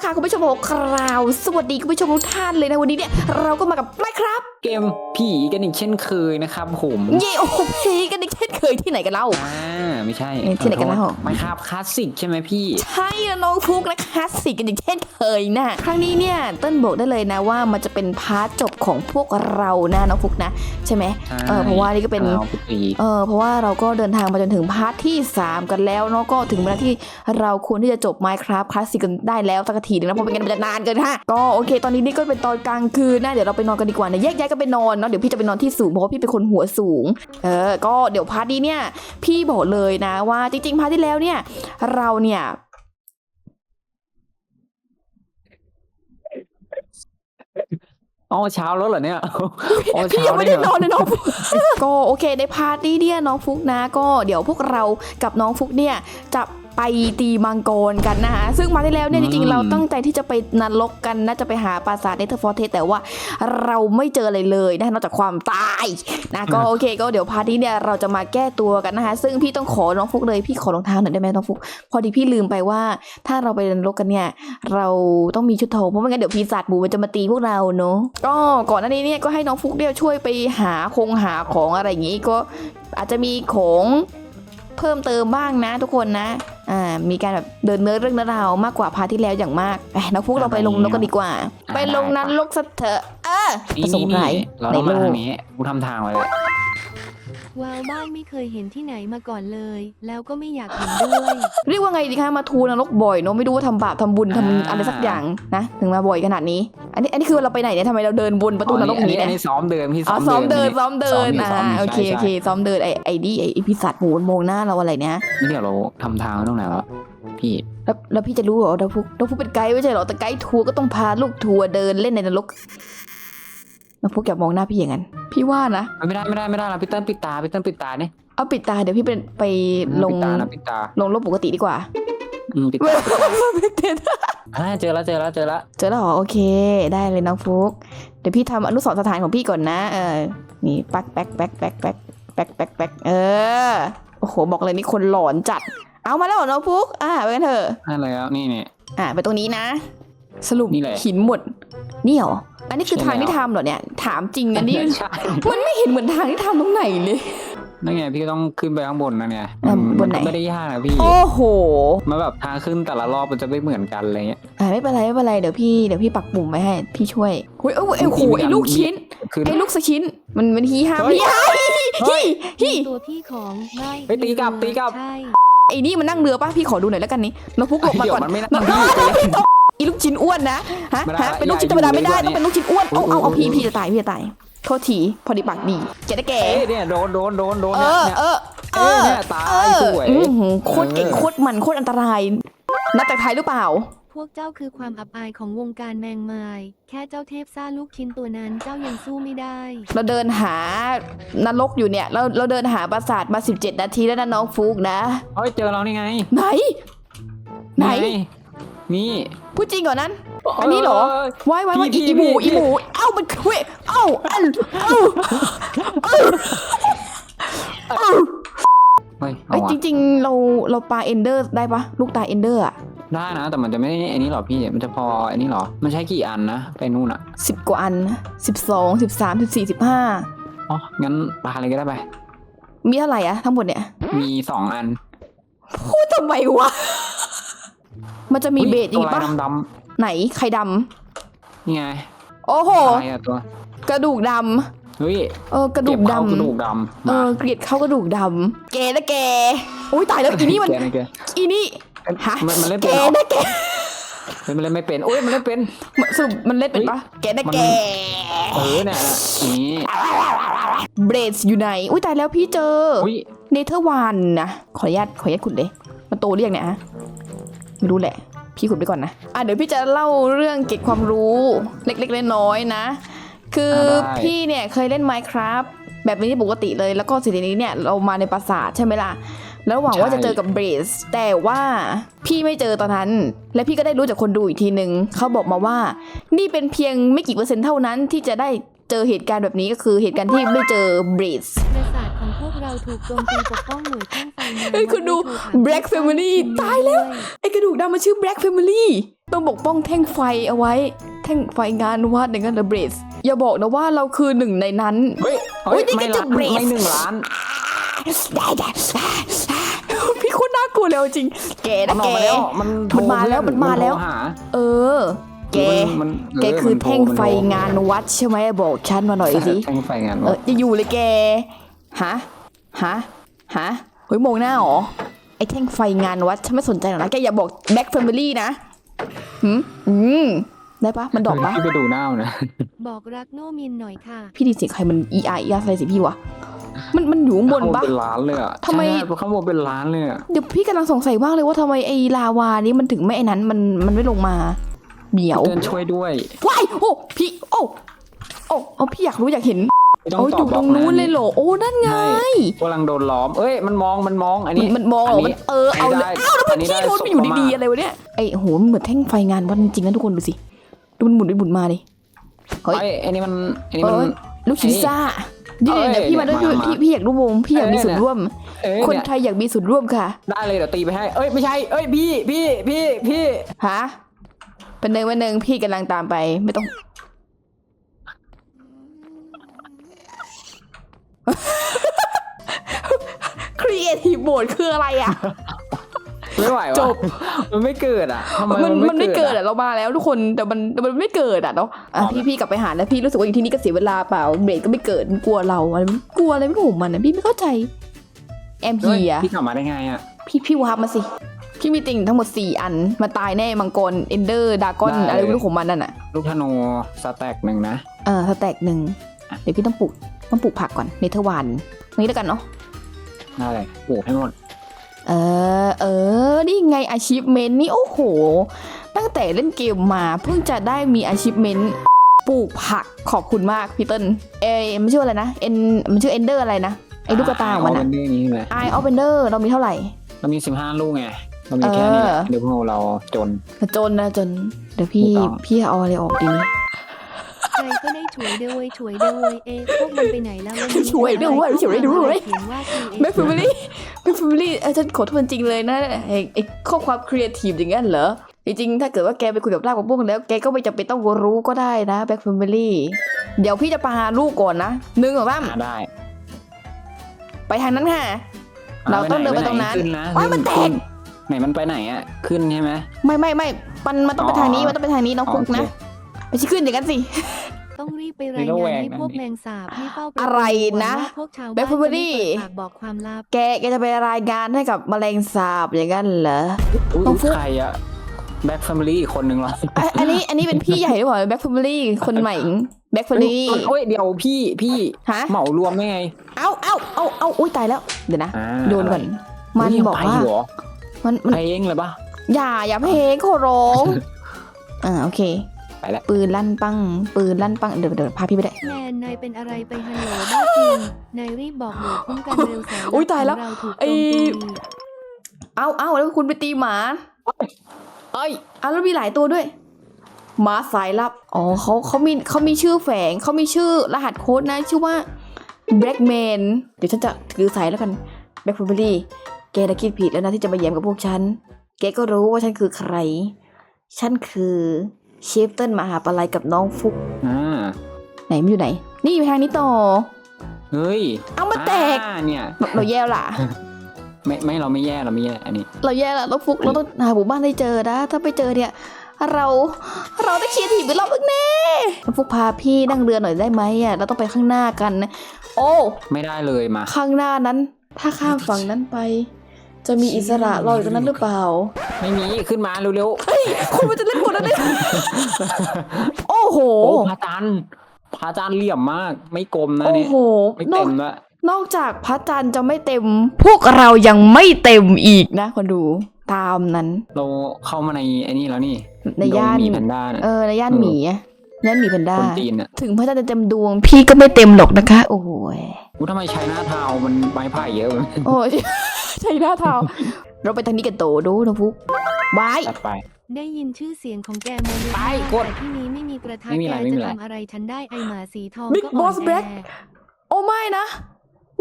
ละค่ะคุณผู้ชมของคราวสวัสดีคุณผู้ชมทุกท่านเลยนะวันนี้เนี่ยเราก็มากับไมครับเกมผีกันอีกเช่นเคยนะครับผมเย่โอ้โหพีกันอีกเช่นเคยที่ไหนกันเล่าอ่าไม่ใช่เอ๊ะที่ไหนกันเล่าไม่ครับคลาสสิกใช่ไหมพี่ ใช่แล้วน้องฟุกนะคลาสสิกกันอีกเช่นเคยนะครั้งนี้เนี่ยเต้นบอกได้เลยนะว่ามันจะเป็นพาร์ทจบของพวกเรานะน้องฟุกนะ ใช่ไหมใช่เออเพราะว่านี่ก็เป็นเราปีเออเพราะว่าเราก็เดินทางมาจนถึงพาร์ทที่ 3 กันแล้วเนาะก็ถึงเวลาที่เราควรที่จะจบ Minecraft คลาสสิกกันได้แล้วสักทีหนึงนะเพราะไม่งั้นมันจะนานเกินค่ะก็โอเค ตอนนี้นี่ก็เป็นตอนกลางคืนนะเดี๋ยวเราไปนอนกันดีกว่านะแยกย้ายกันไปนอนเนาะเดี๋ยวพี่จะไปนอนที่สูงเพราะว่าพี่เป็นคนหัวสูง เออ ก็เดี๋ยวพาร์ทนี้เนี่ยพี่บอกเลยนะว่าจริงๆพาร์ทที่แล้วเนี่ย เราเนี่ยอ๋อเช้าแล้วเหรอเนี่ยอ๋อพี่เช้ายังไม่ได้นอนเนี่เลยน้องฟุกก็โอเคในพาร์ทนี้เนี่ยน้องฟุกนะ ก็เดี๋ยวพวกเรากับน้องฟุกเนี่ยจะ ไปตีมังกรกันนะคะซึ่งมาที่แล้วเนี่ยจริงๆเราตั้งใจที่จะไปนรกกันนะจะไปหาปราสาทเนเธอร์ฟอร์เทสแต่ว่าเราไม่เจออะไรเลยนะนอกจากความตายนะก็โอเค ก็เดี๋ยวพาร์ทนี้เนี่ยเราจะมาแก้ตัวกันนะคะซึ่งพี่ต้องขอน้องฟุกเลยพี่ขอรองเท้าหน่อยได้ไหมน้องฟุก พอดีพี่ลืมไปว่าถ้าเราไปนรกกันเนี่ยเราต้องมีชุดทองเพราะไม่งั้นเดี๋ยวปีศาจหมูมันจะมาตีพวกเราเนาะก็ก่อนหน้านี้เนี่ยก็ให้น้องฟุกเนี่ยช่วยไปหาคงหาของอะไรอย่างงี้ก็อาจจะมีของ เพิ่มเติมบ้างนะทุกคนนะอ่ามีการแบบเดินเนื้อเรื่องเนื้อราวมากกว่าพาร์ทที่แล้วอย่างมากไปน้องฟุกเราไปลงนรกกันดีกว่า ไปลงนั้นลกสักเถอะเออปนี่ระสงนี่ค์ไรนี่เราในต้องโลมากทางนี้กูทำทางไว้เลย ว้าวบ้านไม่เคยเห็นที่ไหนมาก่อนเลย แล้วก็ไม่อยากเห็นด้วย เรียกว่าไงดีคะมาทูนรกบ่อยเนาะไม่รู้ว่าทำบาปทำบุญทำอะไรสักอย่างนะ ถึงมาบ่อยขนาดนี้ อันนี้อันนี้คือเราไปไหนเนี่ยทำไมเราเดินบนประตูนรกอันนี้นี้อันเนี่ยนี้ซ้อมเดินพี่อ๋อซ้อมเดินพี่ซ้อมเดินซ้อ่าซ้มโอเคใช่โอเคซ้อมเดินไอไอดีไอไอ้พิศาจหมูมันมองหน้าเราอะไรเนี่ยนี่เดี๋ยวเราทำทางไว้ตรงไหนวะพี่แล้วแล้วพี่จะรู้เหรอเราพูเราพูเป็นไกด์ไม่ใช่เหรอแต่ไกด์ทัวร์ก็ต้องพาลูกทัวร์เดินเล่นในนรก เราพูอย่ามองหน้าพี่อย่างนั้น พี่ว่านะ ไม่ได้ไม่ได้ไม่ได้เราพี่เติ้ลปิดตาพี่เติ้ลปิดตาเนี่ยเอาปิดตาเดี๋ยวพี่เป็นไปลงปิดตานะปิดตาลงโลกปกติดีกว่า อืมปิดตาอ่าเจอแล้วเจอแล้วเจอแล้วเจอแล้วเหรอโอเค ได้เลยน้องฟุกเดี๋ยวพี่ทำอนุสรณ์สถานของพี่ก่อนนะ เออ นี่ปักแป๊กแป๊กแป๊กแป๊กแป๊กแป๊กแป๊กเออ โอ้โหบอกเลยนี่คนหลอนจัด เอามาแล้วเหรอน้องฟุกอ่าไปกันเถอะอะไรแล้วนี่นี่อ่าไปตรงนี้นะ สรุปนี่แหละหินหมดนี่เหรอ อันนี้คือใช่ทางที่แล้วทำเหรอเนี่ย ถามจริงอันนี้ใช่มันไม่เห็นเหมือนทางที่ทำตรงไหนเลย นั่นไงพี่ก็ต้องขึ้นไปข้างบนนะเนี่ยอะมับนไหนก็ไม่ได้ยากนะพี่โอ้โหมาแบบทางขึ้นแต่ละรอบมันจะไม่เหมือนกันอะไรเงี้ย อ่าไม่เป็นไรไม่เป็นไรเดี๋ยวพี่เดี๋ยวพี่ปักปุ่มไว้ให้ พี่ช่วยเฮ้ยเอ้ยเอ้ยโอ้โหไอ้ลูกชิ้นขึ้นไอ้ลูกสกชิ้น มันมันฮีฮาเฮ้ยฮีฮาฮีฮีตัวพี่ของไม่เฮ้ยตีกลับตีกลับ ใช่ ไอ้นี่มันนั่งเรือป่ะพี่ขอดูหน่อยแล้วกันนี่มาพุกหลบมาเดี๋ยวก่อนมันไม่นั่งมาพี่ไปเลย อีลูกชิ้นอ้วนนะฮะไม่ได้ฮะเป็นลูกชิ้นธรอรมย่าดาไม่ได้อยู่ต้องเป็นลูกชิ้นอ้วนเอาเอาเอาพี่พี่จะตายพี่จะตายโทษทีพอดีปากดีแกนะแกเอ้ยเนี่ยโดนโดนโดนโดนเอเนี่ยอเนี่ยเออเออเนี่ยตายเออสวยอื้อหือโคตรเก่งเออโคตรมันโคตรอันตรายนับจากไทยหรือเปล่าพวกเจ้าคือความอับอายของวงการแมงไม้แค่เจ้าเทพซ่าลูกชิ้นตัวนั้นเจ้ายังสู้ไม่ได้ เราเดินหานรกอยู่เนี่ย เราเราเดินหาปราสาทมา 17 นาทีแล้วนะน้องฟุกนะเฮ้ยเจอเรานี่ไง ไหน ไหน นี่ พูดจริงก่อนนั้นอันนี้เหรอไว้ไว้ไว้พี่อีหมูพี่อีหมูเอ้ามันเว้ยเอ้าอันเอ้าเอ้าเฮ้ยเอ้ยเอาจอะริง ๆ เราเราปลาเอนเดอร์ได้ปะลูกตาเอนเดอร์อะได้นะ แต่มันจะไม่อันนี้หรอพี่มันจะพออันนี้หรอ มันใช้กี่อันนะ ไปนู่นอะสิบกว่าอันสิบสองสิบสามสิบสี่สิบห้าอ๋อ งั้นปลาอะไรก็ได้ไป มีเท่าไหร่อะทั้งหมดเนี่ย มีสองอันพูดทำไมวะ มันจะมีอุ๊ยเบสอีตัวกลาปะยดำไหนไข่ดๆนี่ไงำโอ้โห อะไรอะตัวกระดูกดเฮ้ยำเออกระดูเก็บกเข้ากระดูกดำดำเอมาอเกลียดเข้ากระดูกดำแกนะแกโอ้ยตายแล้วอีนี่มันแกะแกะอีนี่ฮะมันมันเล่นแกเป็นเหรอนะแกเฮ้ยมันเล่นไม่เป็นโอ้ยมันเล่นเป็น สรุปมันเล่นเป็นปะแกนะมันแก เออเนี่ยนี่เบรสอยู่ไหน อุ้ยตายแล้วพี่เจอ อุ้ยเนเธอร์วานนะ ขออนุญาตขออนุญาตขุดเลย มันโตเรียกเนี่ยฮะ ไม่รู้แหละ พี่ขุดไปก่อนนะ อะเดี๋ยวพี่จะเล่าเรื่องเก็บความรู้เล็กๆน้อยๆนะ คือพี่เนี่ยเคยเล่น Minecraft แบบนี้ปกติเลยแล้วก็สิ่งนี้เนี่ยเรามาในปราสาทใช่ไหมล่ะ แล้วหวังว่าจะเจอกับเบรสแต่ว่าพี่ไม่เจอตอนนั้น และพี่ก็ได้รู้จากคนดูอีกทีหนึ่งเขาบอกมาว่า นี่เป็นเพียงไม่กี่เปอร์เซ็นต์เท่านั้นที่จะได้เจอเหตุการณ์แบบนี้ก็คือเหตุการณ์ที่ไม่เจอเบรสปราสาทของพวก เราเราถูกโจมตีปกป้องหน่วยแท่งไฟนานเอ้ยคุณดู Black Family ตายแล้ว ไอ้กระดูกดำมันชื่อ Black Family ต้องปกป้องแท่งไฟเอาไว้ แท่งไฟงานวาดในงานเดอะเบรสอย่าบอกนะว่าเราคือหนึ่งในนั้น เฮ้ยเฮ้ยนี่ไม่ก็จะล้านเบรกไม่หนึ่งล้านได้ได้พี่โคนน่ากลัวเลยเอาจริง แกมันะนอแกอกมาแล้วมันโทรมันมาแล้วมันมาแล้วโทรหาเออแกมันแกเคือมันโทรแท่งไฟมันโทรงานวัดใช่ไหมบอกฉันมาหน่อยสิแท่งไฟงานเอวัอดจะอยู่เลยแกฮะ ฮะ ฮะเฮ้ยมองหน้าเหรอ ไอ้แท่งไฟงานวัดฉันไม่สนใจหรอกนะ แกอย่าบอกแบ็คแฟมิลี่นะหืมอืมได้ปะมันดอกปะพี่ไปดูหน้ามันนะ บอกรักโนมินหน่อยค่ะ พี่ไดีเสียงใครมันอีไออีอาอะไรสิพี่วะ มันมันอยู่ข้างบนปะข้างเป็นล้านเลยอะทำไมใช่ข้างบนเป็นล้านเลยอะเดี๋ยวพี่กำลังสงสัยมากเลยว่าทำไมไอ้ลาวานี้มันถึงไม่ไอ้นั้นมันมันไม่ลงมาเดี๋ยวเดินช่วยด้วยว้ายโอ้พี่โอ้โอ้เอาพี่อยากรู้อยากเห็น ไม่ต้องโอ้ยตออบยู่ตรงนู้นเลยเหรอโอ้นั่นไงใช่กำลังโดนล้อม เอ้ย มันมอง มันมอง อันมันี้นมันมองเหรออันมันนี้เออเอาเลยอันนี้ได้อ้าวแล้วมันอันนี้ขี้ได้โดนไปอยู่ศพดีเข้ามาๆอะไรวะเนี่ยไอ้โหมันเหมือนแท่งไฟงานวันจริงๆนะทุกคนดูสิดูมันหมุนไปหมุนมาดิ เฮ้ย ไอ้ไอ้นี่มันไอ้นี่มัน เอ้ยลูกชิ้นซ่านี่เอ้ยเดี๋ยวพี่มาด้วยพี่มามาพี่พี่อยากร่วมวงพี่อยากมีส่วนร่วม เอ้ยคนเนี่ยไทยอยากมีส่วนร่วมค่ะได้เลยเดี๋ยวตีไปให้ เอ้ย ไม่ใช่ เอ้ย พี่ พี่ พี่ พี่ ฮะเป็นหนึ่งวันหนึ่งพี่กำลังตามไปไม่ต้อง ครีเอทีฟโหมดคืออะไรอะ ไม่ไหววะจบ มันไม่เกิดอะทำไมมันมันไม่เกิดอะอะเรามาแล้วทุกคนแต่มันแต่มันไม่เกิดอะเนาะอะอ๋อพี่พี่กลับไปหาแล้วพี่รู้สึกว่าอยู่ที่นี่ก็เสียเวลาเปล่าเบรกก็ไม่เกิดมันกลัวเราอะไรมันกลัวอะไรไม่รู้ของมันอะพี่ไม่เข้าใจแอมเฮ้พียอะพี่กลับมาได้ไงอะ พี่พี่วาร์ปมาสิพี่มีติ่งทั้งหมดสี่อันมาตายแน่มังกรเอนเดอร์ดากอนได้ อะไรไม่รู้ของมันนั่นอะลูกธนูสแต็กหนึ่งนะ เออสแต็กหนึ่งอะเดี๋ยวพี่ต้องปลูกต้องปลูกผักก่อนเนเธอร์วันนี้แล้วกันเนาะ ได้เลยปลูกให้หมด เออ เออ นี่ไง achievement นี่ โอ้โห ตั้งแต่เล่นเกมมาเพิ่งจะได้มี achievement ปลูกผักขอบคุณมากพี่เติ้ลเอยมันชื่ออะไรนะ เอ็น มันชื่อเอนเดอร์อะไรนะ ไอ้ลูกกระตาของมันเออะเป็นเรื่องนี้ใช่ไหมไอออฟเอนเดอร์เรามีเท่าไหร่ เรามีสิบห้าลูกไง เรามีแค่นี้แหละเออเดี๋ยวพวกเราจน จนนะจน เดี๋ยวพี่ไม่ต้องพี่เอาอะไรออกดีนี้ใคร ก็ได้ช่วยด้วยช่วยด้วยเอ๊ะพวกมันไปไหนแล้ววันนี้ช่วยด้วยช่วยด้วยเขียนว่าแบ็คแฟมิลี่แบ็คแฟมิลี่เออฉันขอโทษจริงเลยนะไอ้ไอ้ข้อความครีเอทีฟอย่างนั้นเหรอจริงๆ ถ้าเกิดว่าแกไปคุยกับรากกับพวกแล้ว แกก็ไม่จำเป็นต้องรู้ก็ได้นะแบ็คแฟมิลี่ เดี๋ยวพี่จะปาลูกก่อนนะหนึ่งสองสามหาได้ ไปทางนั้นค่ะ เราต้องเดินไปตรงนั้นขึ้นนะว้ายมันแตกขึ้ไหนมันไปไหนอะ ขึ้นใช่ไหมไม่ไม่ไม่มันมันต้องไปอ๋อทางนี้มันต้องไปทางนี้น้องอ๋อฟุกนะโอเคไม่ใช่ขึ้นอย่างนั้นสิ ต้องรีบไปรายระแวงานงให้นะพวกนี่แมงสาบที่เฝ้าปตูอะไรนะว่าพวกชาวแบ็บ้าคนแฟมิจะลี่ไม่เปิดปากบอกความลับ แกแกจะไปรายงานให้กับแมลงสาบอย่างนั้นเหรออุ๊ยน้องฟุ๊กใครอะแบ็คแฟมิลี่อีกคนหนึ่งเหรออะอันนี้อันนี้เป็นพี่ใหญ่หรือเปล่าแบ็คแฟมิลี่คนใหม่แบ็คแฟมิลี่เฮ้ยเดี๋ยวพี่พี่ฮะเหมารวมได้ไงเอาเอาเอาเอาอุ้ยตายแล้ว เดี๋ยวนะอ่าโดนก่อนมันเฮ้ยบอกไปว่าเหรอมันมันไปเองเลยปะอย่าอย่าเพลงขอร้อง อ่าโอเค ไปแล้วปืนลั่นปัง ปืนลั่นปัง เดี๋ยวเดี๋ยวพาพี่ไปได้แมนนายเป็นอะไรไปฮัลโหลบ้าจริงนายรีบบอกหน่วยคุ้มกันเร็วแสนอุ๊ยตายแล้วของเราถูกไอ้โจมตีเอาเอาแล้วคุณไปตีหมาเอ้ยอะแล้วมีหลายตัวด้วย หมาสายลับ อ๋อเขาเขามีเขามีชื่อแฝงเขามีชื่อรหัสโค้ดนะ ชื่อว่า Blackman เดี๋ยวฉันจะถือสายแล้วกัน Black Family แกน่ะคิดผิดแล้วนะที่จะมาแย้มกับพวกฉัน แกก็รู้ว่าฉันคือใคร ฉันคือ เชฟเติ้ลมหาปลัยกับน้องฟุก อ่าไหนมันอยู่ไหน นี่อยู่ทางนี้ต่อ เฮ้ยเอามาแตก อ่าเนี่ย เราเราแย่แล้วล่ะ ไม่ไม่เราไม่แย่เราไม่แย่อันนี้ เราแย่แล้วเราฟุกเราต้องหาหมู่บ้านให้เจอนะ ถ้าไปเจอเนี่ย เราเราได้เชียร์ทีมไปรอบนึงแน่เราฟุกพาพี่นั่งเรือหน่อยได้ไหมอะเราต้องไปข้างหน้ากันนะโอ้ ไม่ได้เลยมา ข้างหน้านั้น ถ้าข้ามฝั่งนั้นไป จะมีอิสระรออยู่ตรงนั้นหรือเปล่า ไม่มีขึ้นมาเร็วเฮ้ยคนมันจะเล่นหมดแล้วเนี่ยโอ้โห ๆโอ้พระจันทร์พระจันทร์เหลี่ยมมาก ไม่กลมนะโอ้เนี่ยโห ไม่นอเต็กมละนอกจากพระจันทร์จะไม่เต็ม พวกเรายังไม่เต็มอีกนะคนดูตามนั้น เราเข้ามาในไอ้นี่แล้วนี่ในย่านโดมีแพนด้าน่ะ เออในย่านหมีอะย่านหมีแพนด้า คนจีนอะถึงพระจันทร์จะเต็มดวง พี่ก็ไม่เต็มหรอกนะคะ โอ้โหยอู้ทำไมใช้หน้าเทามันไม้ไผ่เยอะ โอ้ย ใช่หน้าเท้าเราไปทางนี้กันโตดูนะฟุกบายตัดไป ได้ยินชื่อเสียงของแกมาเยอะไปมากกดแต่ที่นี้ไม่มีกระทะไม่มีแกอะไรไม่มีจะอะไร ทำอะไรฉันได้ไอหมาสีทอง Big ก็อ่อน Boss แอ Black โอ้ไม่นะ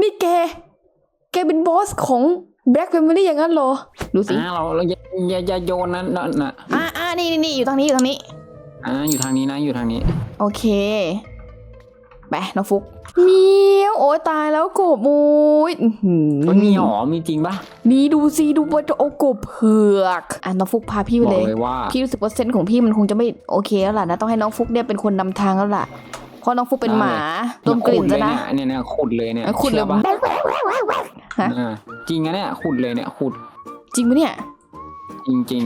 นี่แก แกเป็นบอสของแบล็กแฟมิลี่อย่างนั้นเหรอ ดูสิ อ่าเราเราอย่าอย่าอย่าโยนนั้นนั่นน่ะอ่าอ่านี่นี่นี่อยู่ทางนี้อยู่ทางนี้ อ่าอยู่ทางนี้นะอยู่ทางนี้ โอเค ไปน้องฟุก เมียวโอ้ยตายแล้วกบโอ้ยอื้อหือมันมีหรอมีจริงปะนี่ดูสิดูว่าจะโอกบเผือกอะน้องฟุกพาพี่ไปบอเลกย เลยว่าพี่รู้สึกว่าเซนส์ของพี่มันคงจะไม่โอเคแล้วล่ะนะต้องให้น้องฟุกเนี่ยเป็นคนนำทางแล้วล่ะเพราะน้องฟุกเป็นหมาดมกลิ่นขุซะดเลยนะเนี่ยเนี่ยขุดเลยเนี่ยขุดเลยชื่อปะฮะอ่าจริงอะเนี่ยขุดเลยเนี่ยขุดจริงปะเนี่ยจริง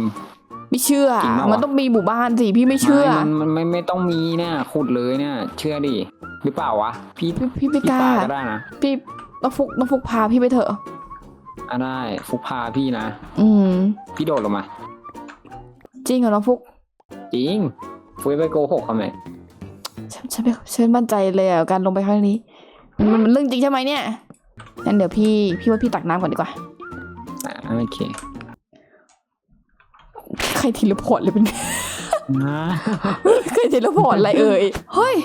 ไม่เชื่อ จริงปะวะ มันต้องมีหมู่บ้านสิพี่ไม่ๆเชื่อมันมันไม่ไม่ต้องมีเนี่ยขุดเลยเนี่ย เชื่อดิหรือเปล่าวะพี่พี่พี่ไม่พี่กล้า ปาก็ได้นะพี่น้องฟุกน้องฟุกพาพี่ไปเถอะ อะได้ฟุกพาพี่นะอืม พี่โดดลงมา จริงเหรอน้องฟุกจริงฟุยไปโกหกเขาไหมฉันฉันไม่ฉันมั่นใจเลยอะการลงไปครั้งนี้มันมันเรื่องจริงใช่ไหมเนี่ยงั้นเดี๋ยวพี่พี่ว่าพี่ตักน้ำก่อนดีกว่า อ่าโอเคใครทีละพอร์ตเลยเป็นนะใครทีละพอร์ตอะไรเอ่ย เฮ้ย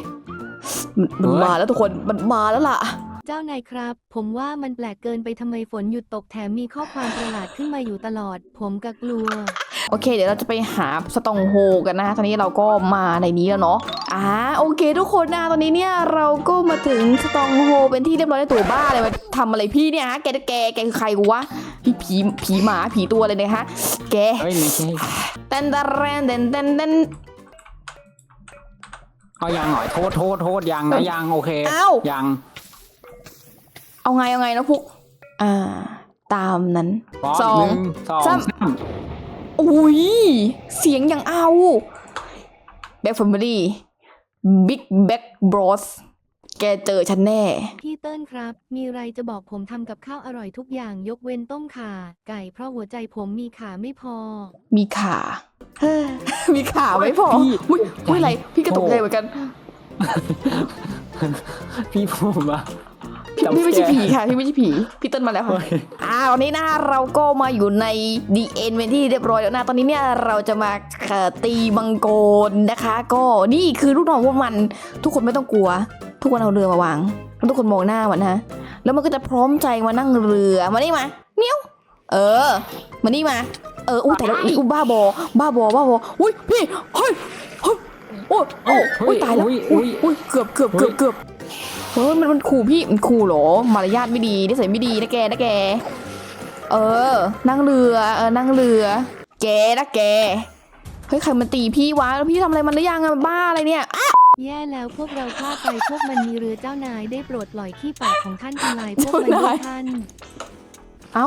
มันมันเฮ้ยมาแล้วทุกคน มันมาแล้วล่ะเจ้านายครับ ผมว่ามันแปลกเกินไปทำไมฝนหยุดตกแถมมีข้อความประหลาดขึ้นมาอยู่ตลอด ผมกะกลัว โอเค เดี๋ยวเราจะไปหาสตองโฮกันนะตอนนี้เราก็มาในนี้แล้วเนาะอ่าโอเค ทุกคนนะตอนนี้เนี่ยเราก็มาถึงสตองโฮเป็นที่เรียบร้อยแล้วตัวบ้าเลยมาทำอะไรพี่เนี่ยฮะแกแกแกคือใครกูวะพี่ผีผีหมาผีตัวเลยเนี่ยฮะแกเฮ้ยไม่ใช่เต้นตะแรนเต้นเต้นเต้นเอายังหน่อยโทษโทษโทษยังนะยังโอเคเอ้ายัง เอาไงเอาไงนะพุกอ่า ตามนั้นพร้อมสองหนึ่งสองสามสาม อุ้ย เสียงอย่างเอาแบ็คแฟมิลี่บิ๊กแบ็คบรอสแกเจอฉันแน่ พี่เติ้ลครับ มีไรจะบอกผมทำกับข้าวอร่อยทุกอย่างยกเว้นต้มข่า ไก่เพราะหัวใจผมมีขาไม่พอ มีขาเฮ้ยมีขาไม่พอพี่ อุ้ยอุ้ยอะไร พี่ก็ตกใจเหมือนกัน พี่ผมอะพี่ จำพี่ไม่ใช่แกผีค่ะพี่ไม่ใช่ผีพี่เต้นมาแล้วค่ะเฮ้ยอ่าวันนี้นะเราก็มาอยู่ในดีเอ็นเป็นที่เรียบร้อยแล้วนะตอนนี้เนี่ยเราจะมาเอ่อตีมังกรนะคะ ก็นี่คือลูกน้องพวกมันทุกคนไม่ต้องกลัว ทุกคนเอาเรือมาวางแล้วทุกคนมองหน้ามันนะแล้วมันก็จะพร้อมใจมานั่งเรือมานี่มาเนี้ยวเออมานี่มาเอออุ้ยแต่แล้วอุ้ยบ้าบอบ้าบอบ้าบออุ้ยพี่เฮ้ยเฮ้ยโอ้ยโอ้ยโอ้ยตายแล้วอุ้ยอุ้อุ้ยยอุ้ยเกือบเกือบเกือบเกือบเฮ้ยมันมันขู่พี่มันขู่เหรอ มารยาทไม่ดีนิสัยไม่ดีนะแกนะแก เออ นั่งเรือ เออ นั่งเรือ แกนะแก เฮ้ยใครมันตีพี่วะแล้วพี่ทำอะไรมันหรือยังอะบ้าอะไรเนี่ยแย่แล้วพวกเราพลาดไปพวกมันมีเรือเจ้านายได้โปรดปล่อยขี้ปากของท่านทำลายพวกมันด้วยท่าน เอ้า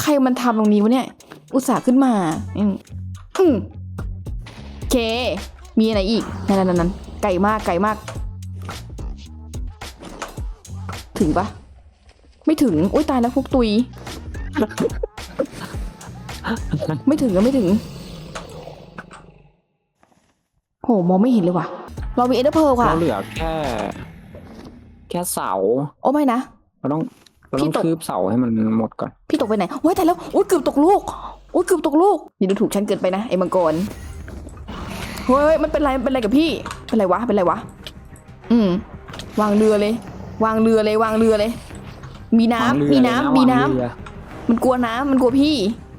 ใครมันทำตรงนี้วะเนี่ย อุตส่าห์ขึ้นมา อืมอืมโอเค มีอะไรอีก นั่นนั่นนั่นไก่มากไก่มาก ถึงปะไม่ถึงอุ้ยตายแล้วพวกตุย ไม่ถึงก็ไม่ถึงโหมองไม่เห็นเลยว่ะ เรามีเอเดอร์เพลค่ะ เราเหลือแค่ แค่เสาโอ้ไม่นะ เราต้องเราพี่ต้องตก คืบเสาให้มันหมดก่อนพี่ตกไปไหนโอ้ยแต่แล้วโอ้ยเกือบตกลูกโอ้ยเกือบตกลูกนี่ดูถูกฉันเกินไปนะไอ้มังกรเฮ้ยมันเป็นไรมันเป็นไรกับพี่ เป็นไรวะเป็นไรวะ อืม วางเรือเลย วางเรือเลยวางเรือเลย มีน้ำวางเรือมีเลยน้ำนะมีวางน้ำเรือมันกลัวน้ำมันกลัวพี่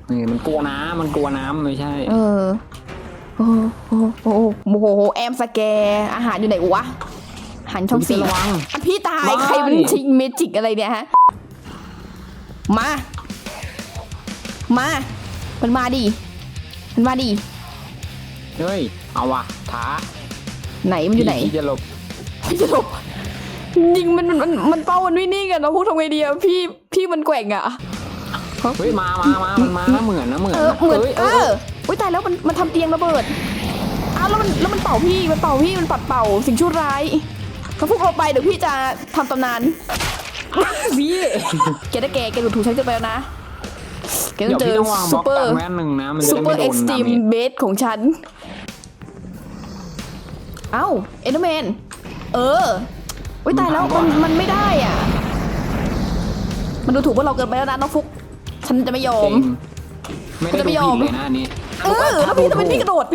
นี่มันกลัวน้ำมันกลัวน้ำไม่ใช่ เออโอ้โหโอ้โหโอ้โหโอ้โหแอมสแกร์อาหารอยู่ไหนวะอาหารช่องสี่ระวังอะพี่ตายไม่ใครมันชิงเมจิกอะไรเนี่ยฮะ มา มา มันมาดิ มันมาดิ เฮ้ย เอาวะท้าไหนมันอยู่ไหน พี่จะหลบพี่จะหลบ ยิงมันมันมันมันเป้ามันไม่นิ่งอะเราพูดทำไงดีอะพี่พี่มันแกว่งอะเฮ้ยมามามามันมานะเหมือนนะเหมือนเออนะเหมือนฮ้ยเอออุ้ยตายแล้วมันมันทำเตียงระเบิดอ้าวแล้วมันแล้วมันเป่าพี่มันเป่าพี่มันปัดเป่าสิ่งชั่วร้ายถ้าพวกเราไปเดี๋ยวพี่จะทำตำนานพี่แกได้แกแกดูถูกฉันเกินไปแล้วนะแกต้เดี๋อยงวเจพี่อต้องวางบซูล็อกเปอกัร์นแม่นหนึ่งนะมันจะซูได้เปอไม่ร์โดเอ็กนซ์ตรีดามเมจเบสของฉันเอ้าเอ็นเดอร์แมนเออ อุ้ยตายแล้วมันมันไม่ได้อะ มันดูถูกว่าเราเกินไปแล้วนะน้องฟุก ฉันจะไม่ยอจมริงไม่ได้จะไม่ดูยอผิมดเลยนะอันนี้เออแล้วพี่ทำไมพี่กระโดด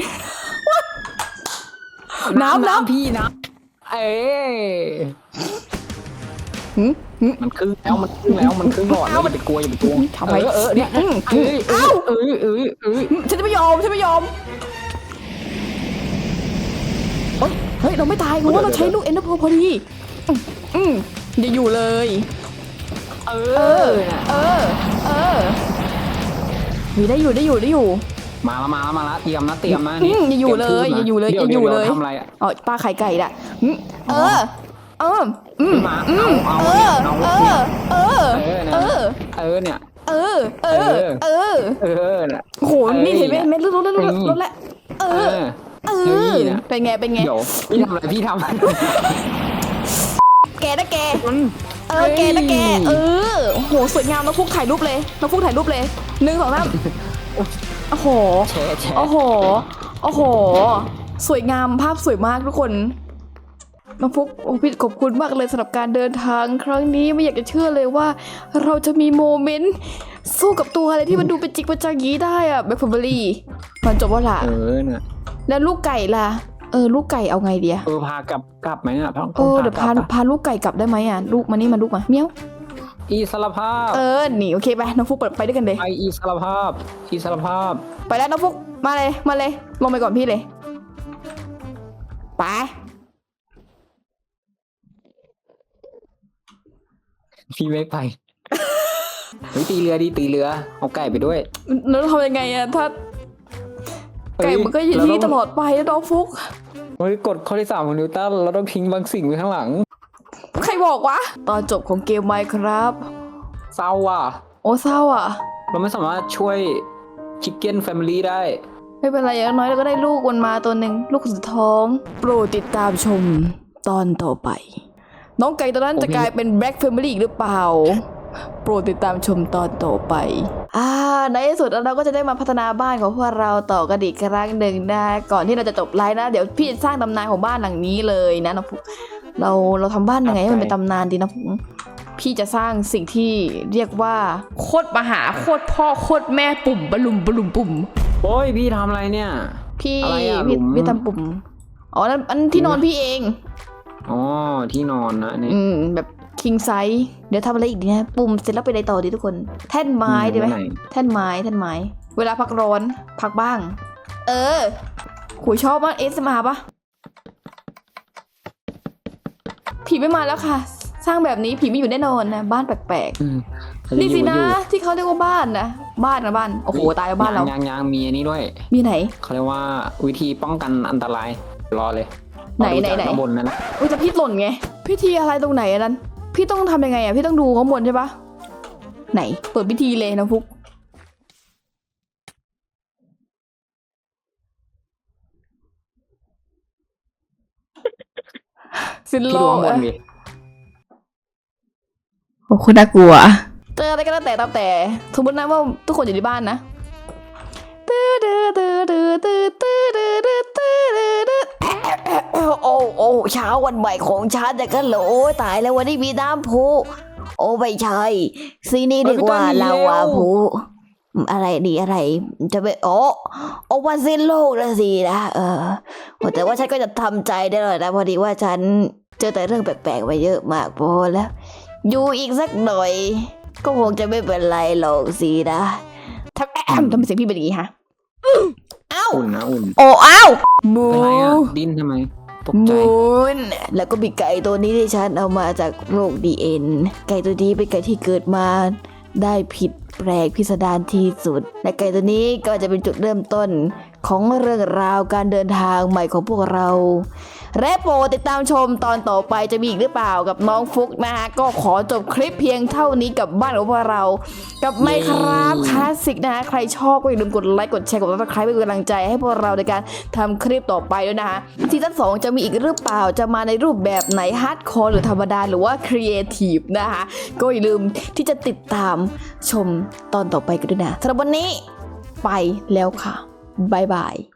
น้ำน้ำพี่น้ำเอ้ยหืมมันครึ่งแล้วมันครึ่งแล้วมันครึ่งหลอดแล้วอย่าไปกลัวอย่าไปกลัวทำไมเออเออเนี่ยอืมเอ้ยเอ้ยเอ้ยเอ้ยเอ้ยฉันจะไม่ยอมฉันไม่ยอมเฮ้ยเฮ้ยเราไม่ตายเพราะว่าเราใช้ลูกเอ็นเดอร์โพอดี อืมอย่าอยู่เลย เอเออเออ เออมีได้อยู่ได้อยู่ได้อยู่มาแล้วมาแล้วมาแล้วเตรียมนะเตรียมนะอืมอย่าอยู่เลยอย่าอยู่เลยดี๋วอย่าอยู่เลยดี๋วทำอะไรอะอ๋อปลาไข่ไก่ละอืมเออ เออ อืมมาอืมเอาเอเนี่ยอเอาเอเนี่ยอเออ เออเอเนี่ยอเออเนี่ย เออ เออ เออ เออน่ะ โอ้โหนี่เห็นไหมเห็นไหมลดลดลดลดลดละเอเออ อ เอเฮ้อยนะ เป็นไง เป็นไง เดี๋ยวพี่ทำอะไรพี่ทำ แกนะแกมันเออแกนะแก เออโอ้โหสวยงามน้องฟุกถ่ายรูปเลยน้องฟุกถ่ายรูปเลยหนึ่งสองสามโอ้โหแชะแชะโอ้โห โอ้โห สวยงามภาพสวยมากทุกคนน้องฟุกโอ้พี่ขอบคุณมากเลยสำหรับการเดินทางครั้งนี้ไม่อยากจะเชื่อเลยว่า เราจะมีโมเมนต์สู้กับตัวอะไรที่มันดูเป็นจิกเป็นจังยี้ได้อะแบบฟอร์บรี่มันจบว่าล่ะ เออน่ะแล้วลูกไก่ล่ะ เออลูกไก่เอาไงเดียเออพากลับกลับไหมอะต้องเออเดี๋ยวพาพากลับอะพาลูกไก่กลับได้ไหมอะลูกมานี่มาลูกมาเมียวอิสรภาพ เออหนีโอเคไปน้องฟุกเปิดไปด้วยกันเลยไปอิสรภาพอิสรภาพ ไปแล้วน้องฟุกมาเลยมาเลย ลงไปก่อนพี่เลยไปพี่ไม่ไปเฮ้ยตีเรือดีตีเรือเอาไก่ไปด้วยแล้วทำยังไงอะถ้าไก่มันก็อยู่เฮ้ที่เราตต้งลอดไปนะน้องฟุก เฮ้ยกฎข้อที่สามของนิวตันเราต้องทิ้งบางสิ่งไว้ข้างหลัง ใครบอกวะ ตอนจบของเกมไมครับ เศร้าอะ โอ้เศร้าอะ เราไม่สามารถช่วยชิคเก้นแฟมิลี่ได้ ไม่เป็นไรอย่างน้อยเราก็ได้ลูกมันมาตัวหนึ่งลูกสุดท้อง โปรดติดตามชมตอนต่อไป น้องไก่ตัวนั้นผมจะกลายเป็นแบล็กแฟมิลี่อีกหรือเปล่า โปรดติดตามชมตอนต่อไป อ่าในที่สุดเราก็จะได้มาพัฒนาบ้านของพวกเราต่อกันอีกครั้งหนึ่งนะก่อนที่เราจะจบไลฟ์นะ เดี๋ยวพี่จะสร้างตำนานของบ้านหลังนี้เลยนะน้องฟุกเราเราทำบ้านยังไงให้มันเป็นตำนานดีนะฟุกพี่จะสร้างสิ่งที่เรียกว่าโคตรมหาโคตรพ่อโคตรแม่ปุ่มบลุมบลุมปุ่มโอ้ยพี่ทำอะไรเนี่ย พี่อะไรอะพี่หลุม พี่ทำปุ่มอ๋อนั่นอันที่นอนพี่เอง อ๋อที่นอนนะนี่ อืมแบบ คิงไซส์เดี๋ยวทำอะไรอีกดีนะปุ่มเสร็จแล้วไปไหนต่อดีทุกคน แท่นไม้ดีไหมนแท่นไม้แท่นไม้ เวลาพักร้อนพักบ้าง เออขุยชอบมากเอสมาปะผีไม่มาแล้วค่ะ สร้างแบบนี้ผีไม่อยู่แน่นอนนะบ้านแปลกอืมๆนี่สินะที่เขาเรียกว่าบ้านนะบ้านนะบ้านโอ้โหตายแล้วบ้านเรายางยางมีอันนี้ด้วย มีไหนเขาเรียกว่าวิธีป้องกันอันตรายรอเลยไหนรอดูไหนจากไหนข้างบนนั่นแหละอุ้ยจะพี่หล่นไงพิธีอะไรตรงไหนอะนั้น พี่ต้องทำยังไงอะพี่ต้องดูข้างบนใช่ปะไหน เปิดพิธีเลยนะฟุกสินพี่โลดูข้างบนอะดิโอ้คุณน่ากลัว เจออะไรก็แล้วแต่ตามแต่ สมมตินะว่าทุกคนอยู่ในบ้านนะ เช้าวันใหม่ของฉันแต่ก็โหลตายแล้ววันนี้มีน้ำพุโอ้ไม่ใช่ซีนี่ดีกว่าเราอะพุอะไรดีอะไร จะไปโอ้โอ้วันสิ้นโลกแล้วสินะเออโอ้แต่ว่าฉันก็จะทำใจได้เลยนะพอดีว่าฉันเจอแต่เรื่องแปลกๆมาเยอะมากพอแล้ว อยู่อีกสักหน่อย ก็คงจะไม่เป็นไรหรอกสินะทำแอมทำไมเสียงพี่เป็นอย่างนี้ฮะเอ้าอุ่นนะอุ่นโอ้เอ้ามูเป็นไรอะดิ้นทำไม ตกใจมูนแล้วก็มีไก่ตัวนี้ที่ฉันเอามาจากโรคดีเอ็นไก่ตัวนี้เป็นไก่ที่เกิดมาได้ผิดแปลกพิสดารที่สุด และไก่ตัวนี้ก็จะเป็นจุดเริ่มต้น ของเรื่องราวการเดินทางใหม่ของพวกเรา และโปรดติดตามชมตอนต่อไปจะมีอีกหรือเปล่ากับน้องฟุกนะฮะ ก็ขอจบคลิปเพียงเท่านี้กับบ้านของพวกเรา กับไมครับคลาสสิกนะฮะ ใครชอบก็อย่าลืมกดไลค์กดแชร์กดติดตามเป็นกำลังใจให้พวกเราในการทำคลิปต่อไปด้วยนะฮะซีซั่นสองจะมีอีกหรือเปล่าจะมาในรูปแบบไหนฮาร์ดคอร์หรือธรรมดาหรือว่าครีเอทีฟนะคะก็อย่าลืมที่จะติดตามชมตอนต่อไปกันด้วยนะสำหรับวันนี้ไปแล้วค่ะ Bye bye.